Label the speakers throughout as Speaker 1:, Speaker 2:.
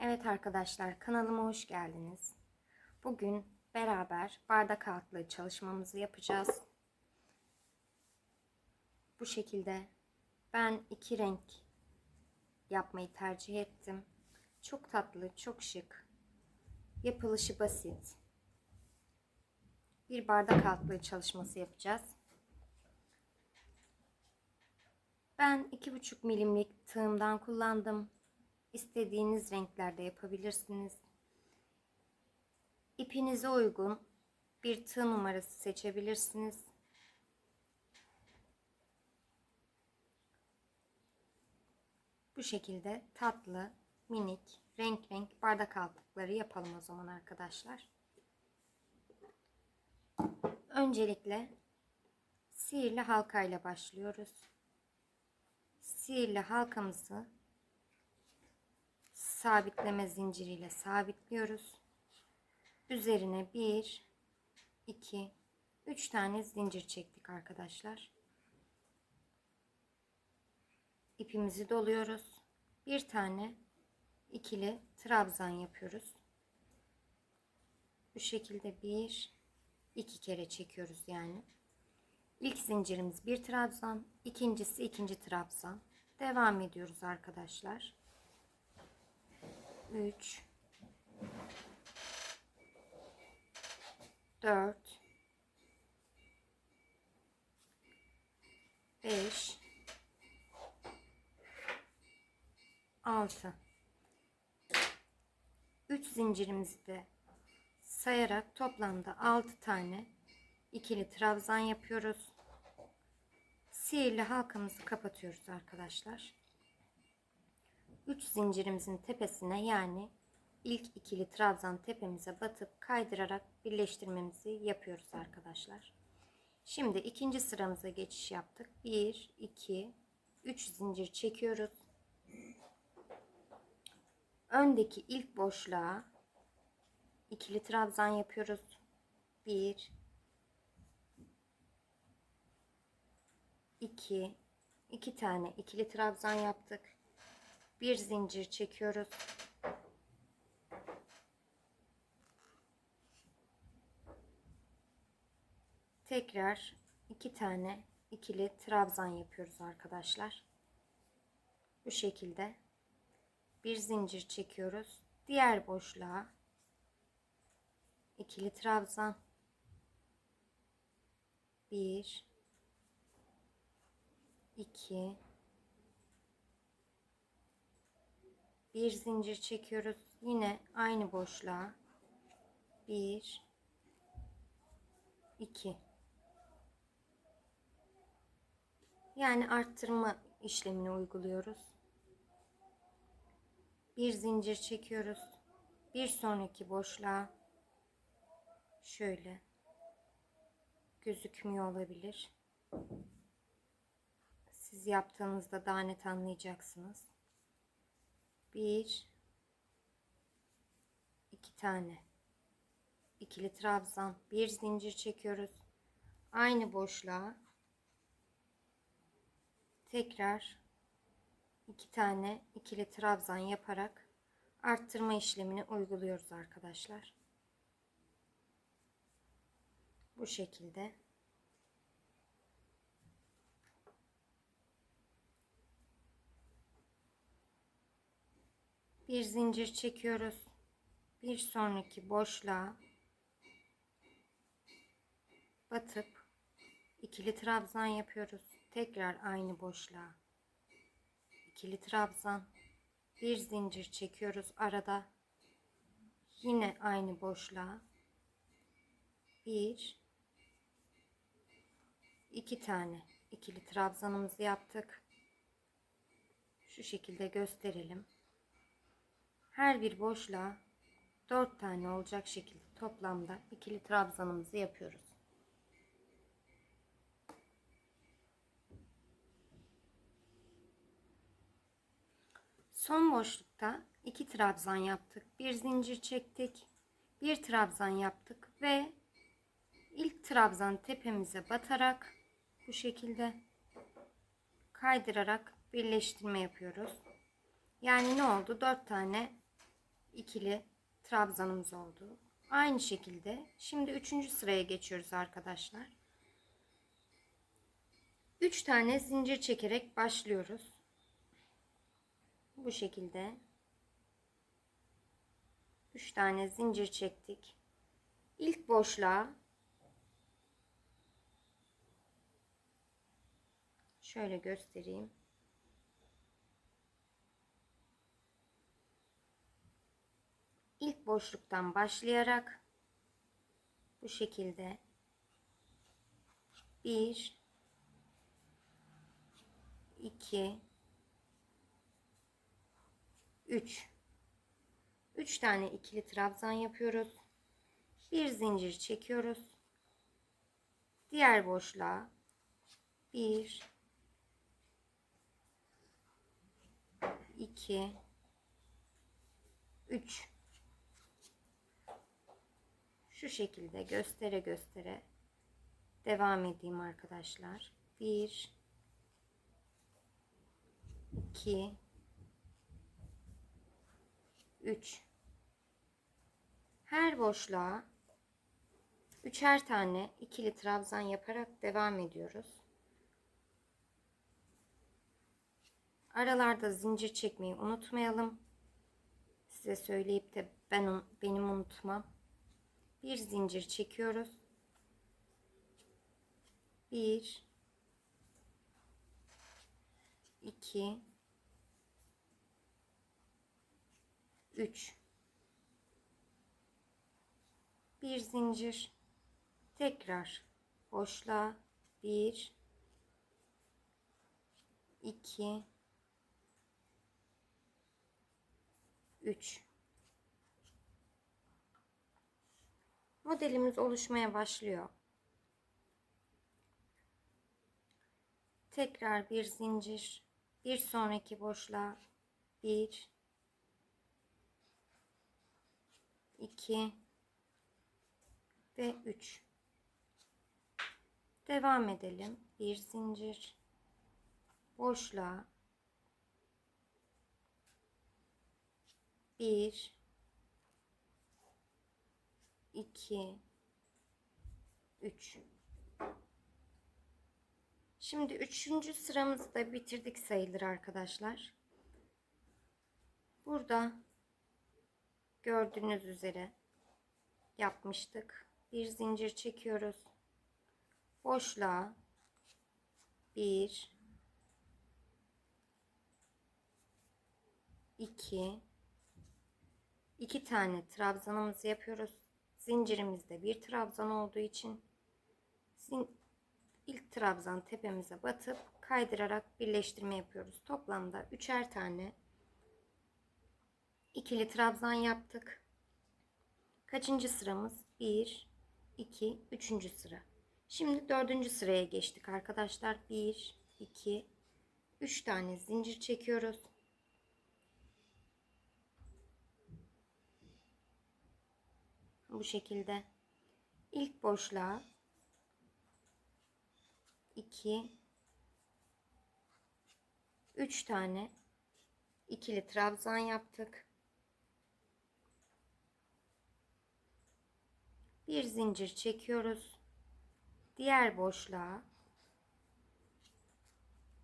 Speaker 1: Evet arkadaşlar kanalıma hoş geldiniz. Bugün beraber bardak altlığı çalışmamızı yapacağız. Bu şekilde ben iki renk yapmayı tercih ettim. Çok tatlı, çok şık. Yapılışı basit. Bir bardak altlığı çalışması yapacağız. Ben 2,5 milimlik tığımdan kullandım. İstediğiniz renklerde yapabilirsiniz. İpinize uygun bir tığ numarası seçebilirsiniz. Bu şekilde tatlı, minik, renk renk bardak altlıkları yapalım o zaman arkadaşlar. Öncelikle sihirli halka ile başlıyoruz. Sihirli halkamızı sabitleme zinciriyle sabitliyoruz. Üzerine 1 2 3 tane zincir çektik arkadaşlar. İpimizi doluyoruz. Bir tane ikili trabzan yapıyoruz. Bu şekilde bir iki kere çekiyoruz yani. İlk zincirimiz bir trabzan, ikincisi ikinci trabzan. Devam ediyoruz arkadaşlar. 3 4 5 6 3 zincirimizi de sayarak toplamda 6 tane ikili trabzan yapıyoruz. Sihirli halkamızı kapatıyoruz arkadaşlar. 3 zincirimizin tepesine yani ilk ikili trabzan tepemize batıp kaydırarak birleştirmemizi yapıyoruz arkadaşlar. Şimdi ikinci sıramıza geçiş yaptık. 1 2 3 zincir çekiyoruz. Öndeki ilk boşluğa ikili trabzan yapıyoruz. 1 2 2 tane ikili trabzan yaptık bir zincir çekiyoruz. Tekrar iki tane ikili trabzan yapıyoruz arkadaşlar. Bu şekilde bir zincir çekiyoruz. Diğer boşluğa ikili trabzan 1 2 bir zincir çekiyoruz. Yine aynı boşluğa. 1 2 yani arttırma işlemini uyguluyoruz. Bir zincir çekiyoruz. Bir sonraki boşluğa şöyle gözükmüyor olabilir. Siz yaptığınızda daha net anlayacaksınız bir. İki tane. İkili trabzan. Bir zincir çekiyoruz. Aynı boşluğa tekrar iki tane ikili trabzan yaparak arttırma işlemini uyguluyoruz arkadaşlar. Bu şekilde bir zincir çekiyoruz. Bir sonraki boşluğa batıp ikili trabzan yapıyoruz. Tekrar aynı boşluğa ikili trabzan. Bir zincir çekiyoruz arada. Yine aynı boşluğa bir iki tane ikili trabzanımızı yaptık. Şu şekilde gösterelim her bir boşluğa 4 tane olacak şekilde toplamda ikili trabzanımızı yapıyoruz. Son boşlukta iki trabzan yaptık. Bir zincir çektik. Bir trabzan yaptık ve ilk trabzan tepemize batarak bu şekilde kaydırarak birleştirme yapıyoruz. Yani ne oldu? 4 tane ikili trabzanımız oldu. Aynı şekilde şimdi üçüncü sıraya geçiyoruz arkadaşlar. Üç tane zincir çekerek başlıyoruz. Bu şekilde. Üç tane zincir çektik. İlk boşluğa şöyle göstereyim. İlk boşluktan başlayarak bu şekilde bir iki üç üç tane ikili trabzan yapıyoruz. Bir zincir çekiyoruz. Diğer boşluğa bir iki üç şu şekilde göstere göstere devam edeyim arkadaşlar. 1 2 3 Her boşluğa üçer tane ikili trabzan yaparak devam ediyoruz. Aralarda zincir çekmeyi unutmayalım. Size söyleyip de ben benim unutmam bir zincir çekiyoruz. Bir, iki, üç. Bir zincir. Tekrar boşluğa bir, iki, üç. Modelimiz oluşmaya başlıyor. Tekrar bir zincir, bir sonraki boşluğa bir, iki ve üç. Devam edelim. Bir zincir, boşluğa bir, 2 3 Şimdi üçüncü sıramızı da bitirdik sayılır arkadaşlar. Burada gördüğünüz üzere yapmıştık. Bir zincir çekiyoruz. Boşluğa 1 2 2 tane trabzanımızı yapıyoruz zincirimizde bir trabzan olduğu için ilk trabzan tepemize batıp kaydırarak birleştirme yapıyoruz. Toplamda üçer tane ikili trabzan yaptık. Kaçıncı sıramız? 1, 2, 3. sıra. Şimdi dördüncü sıraya geçtik arkadaşlar. 1, 2, 3 tane zincir çekiyoruz. Bu şekilde ilk boşluğa 2 3 tane ikili trabzan yaptık. Bir zincir çekiyoruz. Diğer boşluğa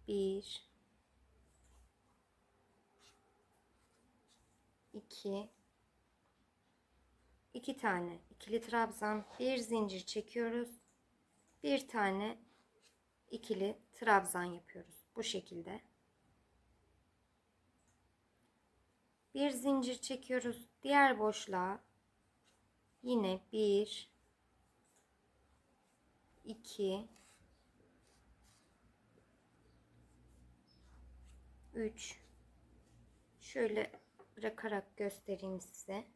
Speaker 1: 1 2 iki tane ikili trabzan bir zincir çekiyoruz. Bir tane ikili trabzan yapıyoruz. Bu şekilde. Bir zincir çekiyoruz. Diğer boşluğa yine bir iki üç. Şöyle bırakarak göstereyim size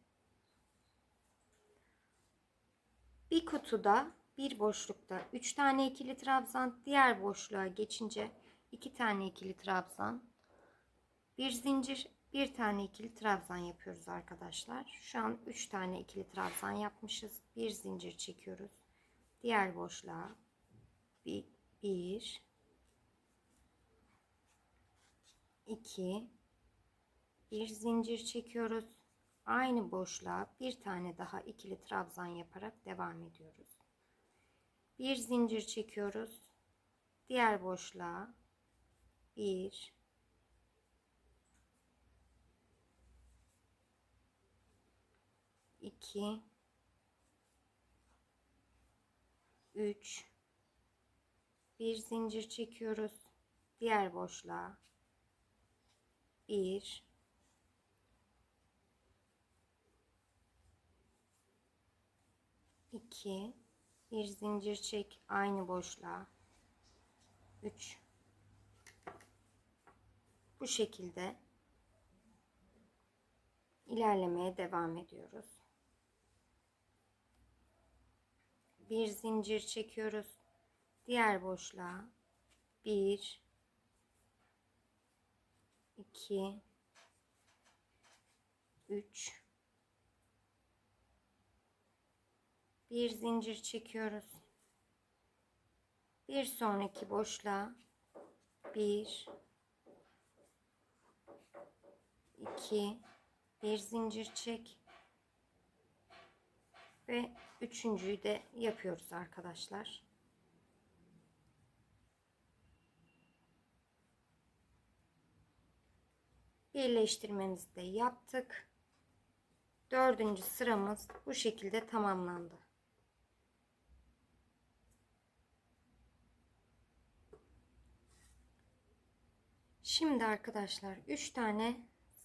Speaker 1: Bir kutuda bir boşlukta 3 tane ikili trabzan, diğer boşluğa geçince 2 tane ikili trabzan, bir zincir, bir tane ikili trabzan yapıyoruz arkadaşlar. Şu an 3 tane ikili trabzan yapmışız. Bir zincir çekiyoruz. Diğer boşluğa bir, bir iki bir zincir çekiyoruz. Aynı boşluğa bir tane daha ikili trabzan yaparak devam ediyoruz. Bir zincir çekiyoruz. Diğer boşluğa bir iki üç bir zincir çekiyoruz. Diğer boşluğa bir 2 bir zincir çek aynı boşluğa 3 bu şekilde ilerlemeye devam ediyoruz. Bir zincir çekiyoruz. Diğer boşluğa 1 2 3 bir zincir çekiyoruz. Bir sonraki boşluğa bir iki bir zincir çek ve üçüncüyü de yapıyoruz arkadaşlar. Birleştirmemizi de yaptık. Dördüncü sıramız bu şekilde tamamlandı. Şimdi arkadaşlar 3 tane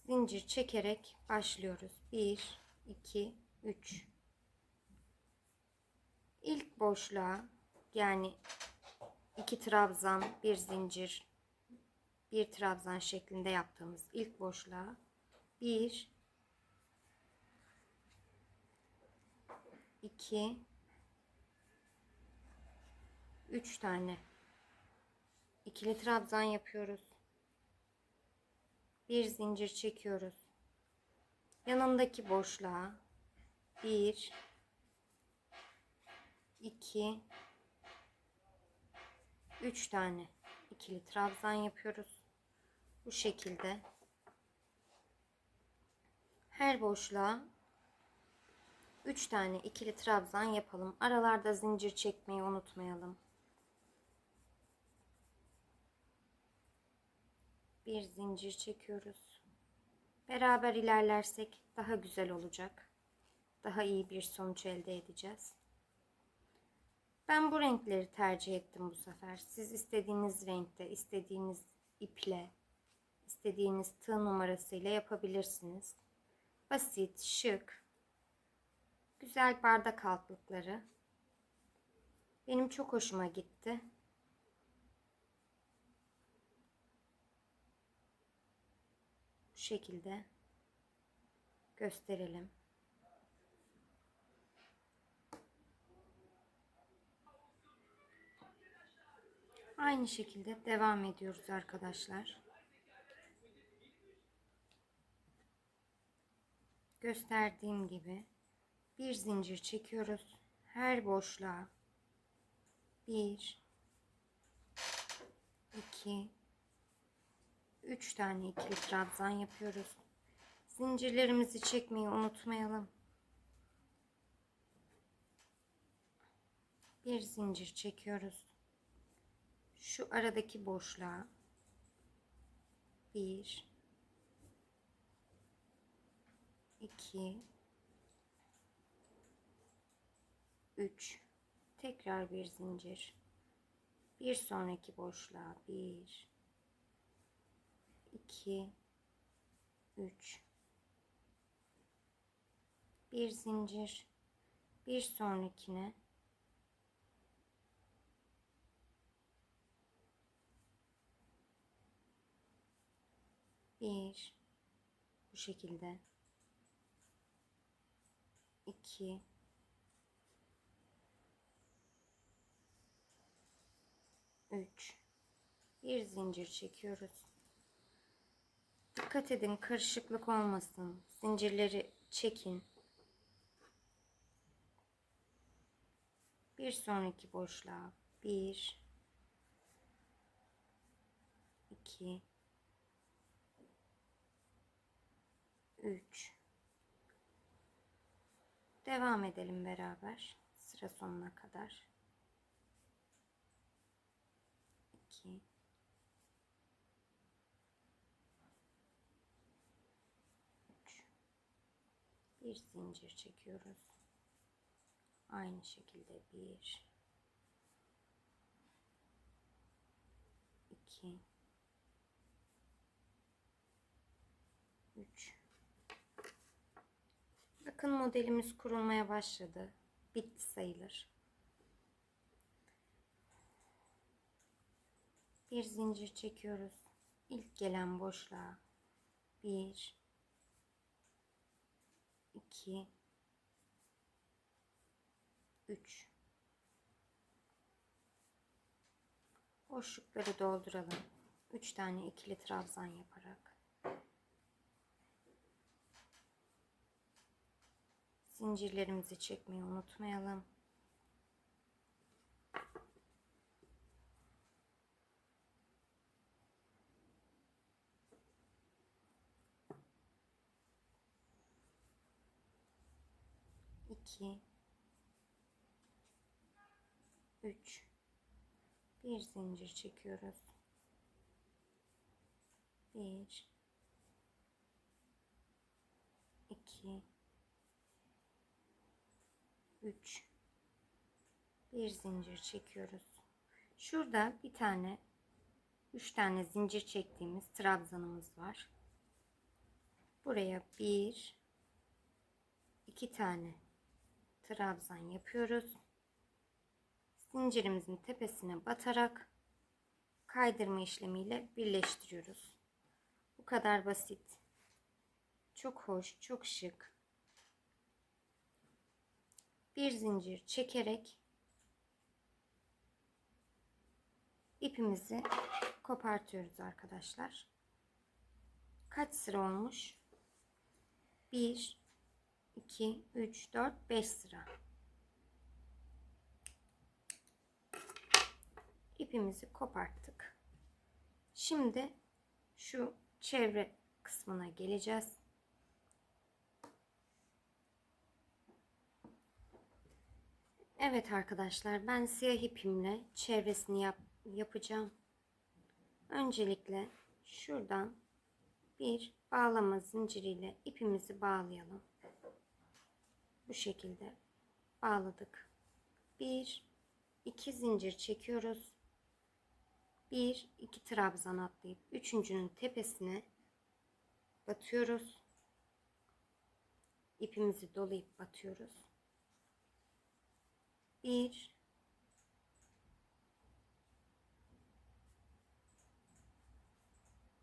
Speaker 1: zincir çekerek başlıyoruz. 1 2 3 İlk boşluğa yani iki trabzan, bir zincir, bir trabzan şeklinde yaptığımız ilk boşluğa 1 2 3 tane. İkili trabzan yapıyoruz bir zincir çekiyoruz. Yanındaki boşluğa bir, iki, üç tane ikili trabzan yapıyoruz. Bu şekilde her boşluğa üç tane ikili trabzan yapalım. Aralarda zincir çekmeyi unutmayalım. Bir zincir çekiyoruz. Beraber ilerlersek daha güzel olacak. Daha iyi bir sonuç elde edeceğiz. Ben bu renkleri tercih ettim bu sefer. Siz istediğiniz renkte, istediğiniz iple, istediğiniz tığ numarasıyla yapabilirsiniz. Basit, şık, güzel bardak altlıkları. Benim çok hoşuma gitti. Şekilde gösterelim. Aynı şekilde devam ediyoruz arkadaşlar. Gösterdiğim gibi bir zincir çekiyoruz. Her boşluğa bir, iki, 3 tane ikili trabzan yapıyoruz. Zincirlerimizi çekmeyi unutmayalım. Bir zincir çekiyoruz. Şu aradaki boşluğa bir, iki, üç, tekrar bir zincir. Bir sonraki boşluğa bir, 2 3 bir zincir bir sonrakine. Bir bu şekilde. İki. Üç. Bir zincir çekiyoruz Dikkat edin karışıklık olmasın. Zincirleri çekin. Bir sonraki boşluğa bir, iki, üç, Devam edelim beraber sıra sonuna kadar. 2 bir zincir çekiyoruz. Aynı şekilde bir 2 3 Bakın modelimiz kurulmaya başladı. Bitti sayılır. Bir zincir çekiyoruz. İlk gelen boşluğa 1 2 3 Boşlukları dolduralım. 3 tane ikili trabzan yaparak. Zincirlerimizi çekmeyi unutmayalım. İki, üç, bir zincir çekiyoruz. Bir, iki, 3 bir zincir çekiyoruz. Şurada bir tane 3 tane zincir çektiğimiz trabzanımız var. Buraya 1 2 tane trabzan yapıyoruz. Zincirimizin tepesine batarak kaydırma işlemiyle birleştiriyoruz. Bu kadar basit. Çok hoş, çok şık bir zincir çekerek ipimizi kopartıyoruz arkadaşlar. Kaç sıra olmuş? 1 2 3 4 5 sıra. İpimizi koparttık. Şimdi şu çevre kısmına geleceğiz. Evet arkadaşlar ben siyah ipimle çevresini yap yapacağım. Öncelikle şuradan bir bağlama zinciriyle ipimizi bağlayalım. Bu şekilde bağladık. Bir, iki zincir çekiyoruz. Bir, iki trabzan atlayıp üçüncünün tepesine batıyoruz. İpimizi dolayıp batıyoruz bir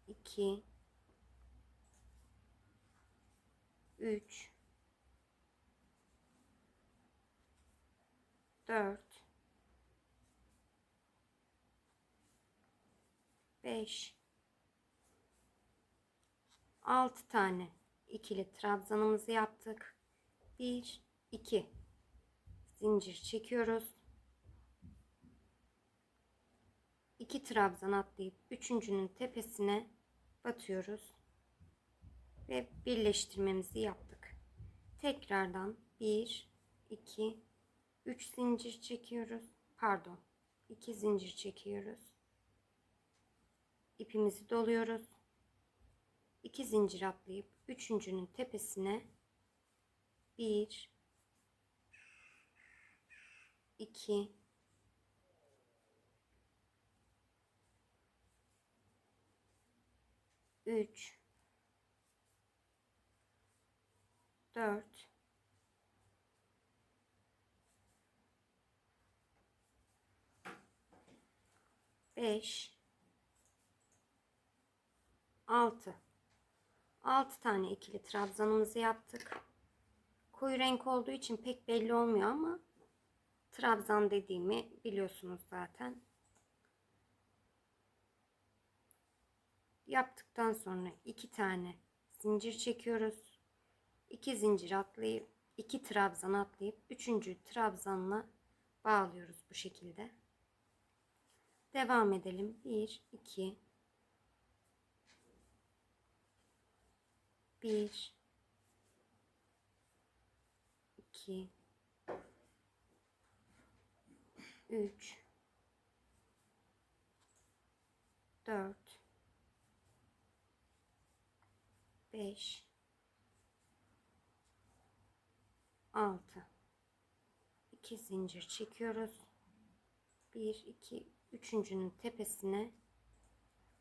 Speaker 1: iki üç dört beş altı tane ikili trabzanımızı yaptık. Bir, iki zincir çekiyoruz. 2 trabzan atlayıp üçüncünün tepesine batıyoruz ve birleştirmemizi yaptık. Tekrardan 1 2 3 zincir çekiyoruz. Pardon. 2 zincir çekiyoruz. İpimizi doluyoruz. 2 zincir atlayıp üçüncünün tepesine 1 2 3 4 5 6 6 tane ikili trabzanımızı yaptık. Koyu renk olduğu için pek belli olmuyor ama Trabzan dediğimi biliyorsunuz zaten. Yaptıktan sonra iki tane zincir çekiyoruz. İki zincir atlayıp iki trabzan atlayıp üçüncü trabzanla bağlıyoruz bu şekilde. Devam edelim. 1 2 1 2 2 3 4 5 6 2 zincir çekiyoruz. 1 2 üçüncünün tepesine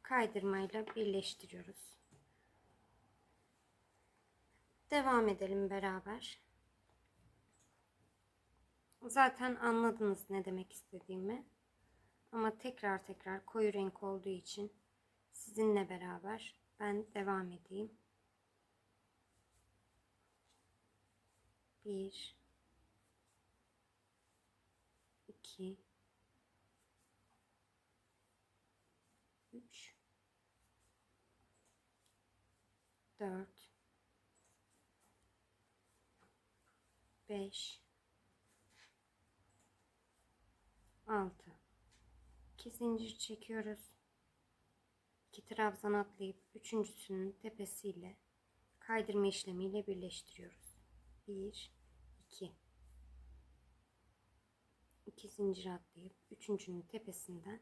Speaker 1: kaydırmayla birleştiriyoruz. Devam edelim beraber. Zaten anladınız ne demek istediğimi. Ama tekrar tekrar koyu renk olduğu için sizinle beraber ben devam edeyim. 1 2 dört, beş, altı. İki zincir çekiyoruz. İki trabzan atlayıp üçüncüsünün tepesiyle kaydırma işlemiyle birleştiriyoruz. Bir, iki. İki zincir atlayıp üçüncünün tepesinden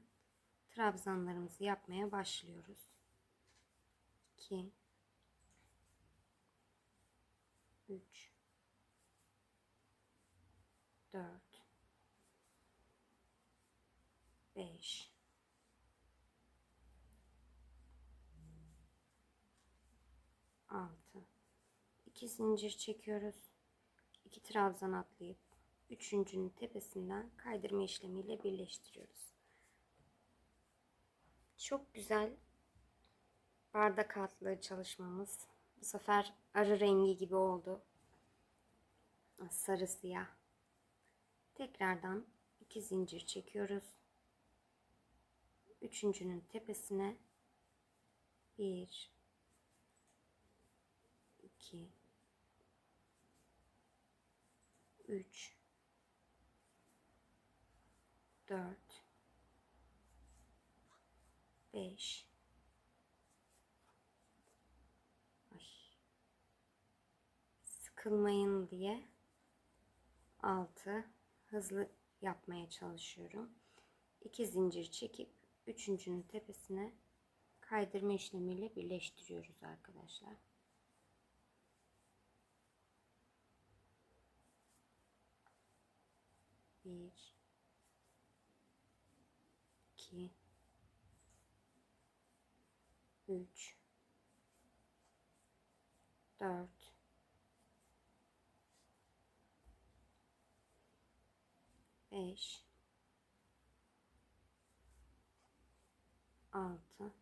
Speaker 1: trabzanlarımızı yapmaya başlıyoruz. 2 3 4 5 6 2 zincir çekiyoruz. 2 trabzan atlayıp üçüncünün tepesinden kaydırma işlemiyle birleştiriyoruz. Çok güzel bardak altlığı çalışmamız. Bu sefer arı rengi gibi oldu. Sarı siyah. Tekrardan iki zincir çekiyoruz. Üçüncünün tepesine bir, iki, üç, dört, 5 Sıkılmayın diye 6 hızlı yapmaya çalışıyorum. 2 zincir çekip üçüncünün tepesine kaydırma işlemiyle birleştiriyoruz arkadaşlar. Bir, iki, 3 4 5 6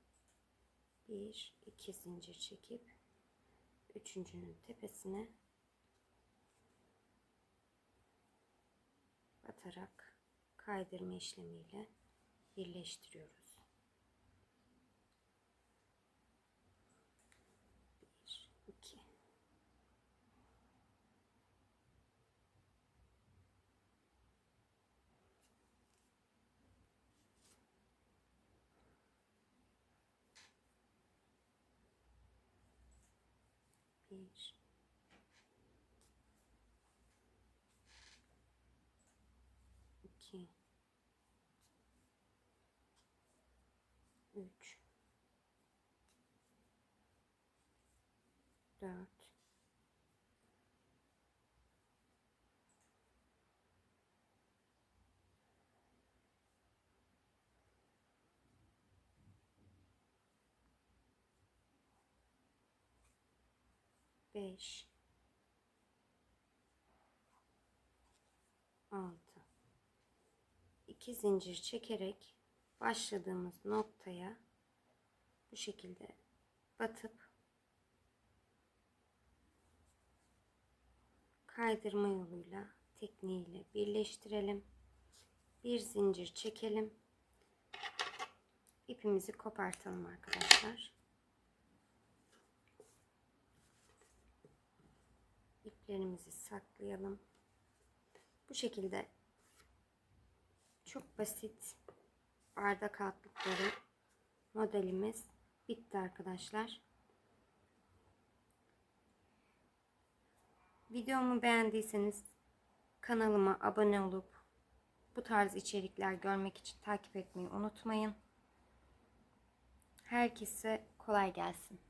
Speaker 1: 1 2 zincir çekip üçüncünün tepesine batarak kaydırma işlemiyle birleştiriyoruz. vez. O que eu 5 6 2 zincir çekerek başladığımız noktaya bu şekilde batıp kaydırma yoluyla tekniğiyle birleştirelim. Bir zincir çekelim. İpimizi kopartalım arkadaşlar. İplerimizi saklayalım. Bu şekilde çok basit bardak altlıkları modelimiz bitti arkadaşlar. Videomu beğendiyseniz Kanalıma abone olup bu tarz içerikler görmek için takip etmeyi unutmayın. Herkese kolay gelsin.